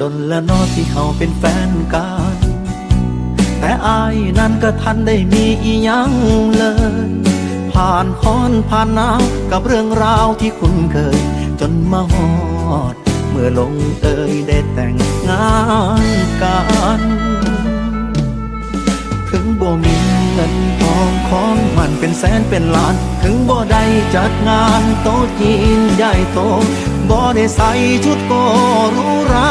ดนและนอที่เขาเป็นแฟนกัน แต่อายนั้นก็ทันได้มีอียังเลย ผ่านค้อนผ่านหนาวกับเรื่องราวที่คุ้นเคย จนมาฮอด เมื่อลงเอยได้แต่งงานกัน ถึงบ่มีเงินทองของมันเป็นแสนเป็นล้าน ถึงบ่ได้จัดงานโต๊ะจีนใหญ่โตบ่ได้ใส่ชุดโกรูหรา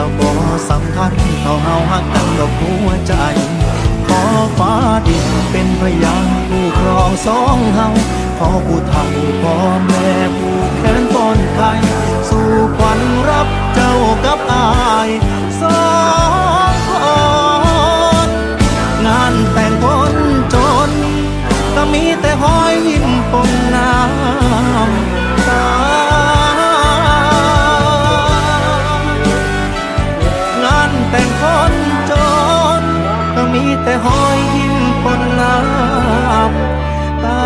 ก็บ่สำคัญเท่าเฮาหักกันกับหัวใจ ขอฟ้าดินเป็นพยานผู้ครองสองเฮาขอผู้เฒ่าพ่อแม่ผู้ แต่หอยยิ้มปนน้ำตา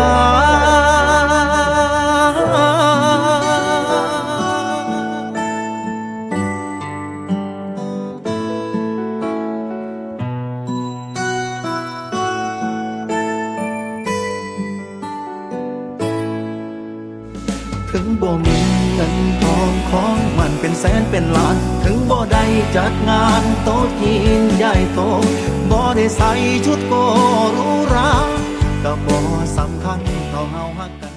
ถึงบ่มีเงินทองของมันเป็นแสนเป็นล้าน ถึงบ่ได้จัดงานโต๊ะจีนใหญ่โต บ่ได้ใส่ชุดโกรู้ราก็บ่สำคัญต่อเฮาฮักกัน